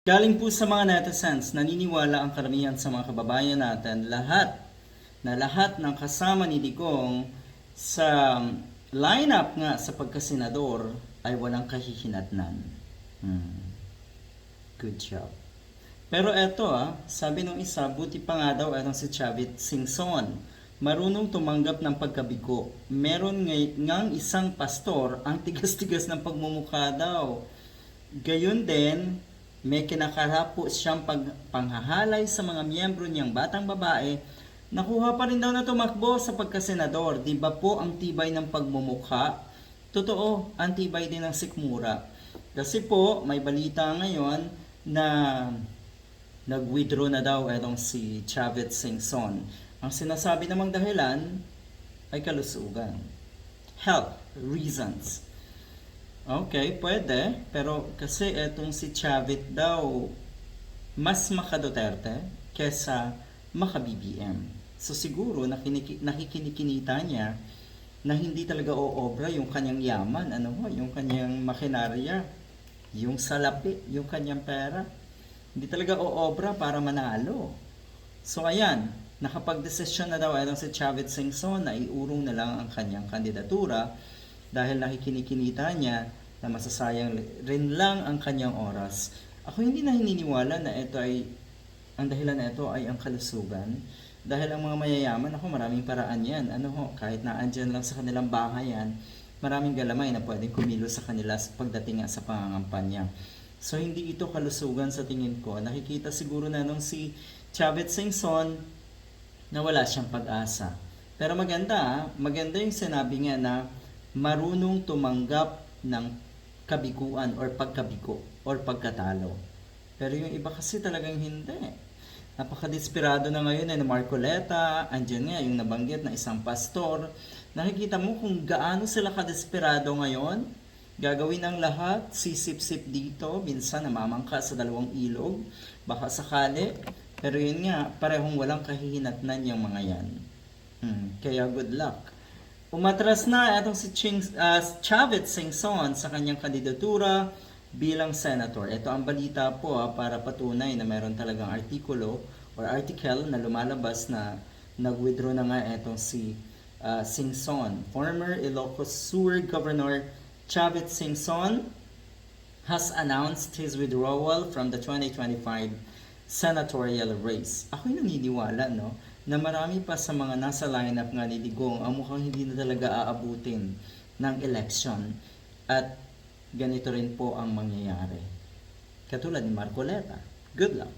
Galing po sa mga netizens, naniniwala ang karamihan sa mga kababayan natin lahat na lahat ng kasama ni Digong sa lineup nga sa pagkasenador ay walang kahihinatnan. Hmm. Good job. Pero eto ah, sabi nung isa, buti pa nga daw etong si Chavit Singson. Marunong tumanggap ng pagkabigo. Meron ngay- ngang isang pastor ang tigas-tigas ng pagmumukha daw. Gayon din, may kinakarapo siyang pag, panghahalay sa mga miyembro niyang batang babae. Nakuha pa rin daw na tumakbo sa pagkasenador. Di ba po ang tibay ng pagmumukha? Totoo, ang tibay din ng sikmura. Kasi po, may balita ngayon na nag-withdraw na daw etong si Chavit Singson. Ang sinasabi namang dahilan ay kalusugan. Health reasons. Okay, pwede. Pero kasi etong si Chavit daw, mas maka-Duterte kesa maka-BBM. So siguro nakikinikinita niya na hindi talaga oobra yung kanyang yaman, ano ho, yung kanyang makinarya, yung salapi, yung kanyang pera. Hindi talaga oobra para manalo. So ayan, nakapag-desisyon na daw itong si Chavit Singson na iurong na lang ang kanyang kandidatura dahil nakikinikinita niya na masasayang rin lang ang kanyang oras. Ako hindi na hininiwala na ito ay ang dahilan na ito ay ang kalusugan. Dahil ang mga mayayaman, ako maraming paraan yan. Ano ho, kahit na andyan lang sa kanilang bahay yan, maraming galamay na pwedeng kumilos sa kanila sa pagdating sa pangangampanya. So hindi ito kalusugan sa tingin ko. Nakikita siguro na nung si Chavit Singson na wala siyang pag-asa. Pero maganda, ah. maganda yung sinabi nga na marunong tumanggap ng kabiguan or pagkabigo or pagkatalo. Pero yung iba kasi talagang hindi. Napaka-desperado na ngayon eh, na Marcoleta, andyan nga yung nabanggit na isang pastor. Nakikita mo kung gaano sila kadesperado ngayon. Gagawin ang lahat, sisip-sip dito, minsan namamangka sa dalawang ilog, baka sakali. Pero yun nga, parehong walang kahihinatnan yung mga yan. Hmm, kaya good luck. Umatras na itong si Ching, uh, Chavit Singson sa kanyang kandidatura bilang senator. Ito ang balita po ah, para patunay na mayroon talagang artikulo or article na lumalabas na nag-withdraw na nga itong si ah, Singson. Former Ilocos Sur Governor Chavit Singson has announced his withdrawal from the 2025 senatorial race. Ako'y naniniwala, no, na marami pa sa mga nasa lineup nga ni Digong ang mukhang hindi na talaga aabutin ng election. At ganito rin po ang mangyayari. Katulad ni Marcoleta. Good luck!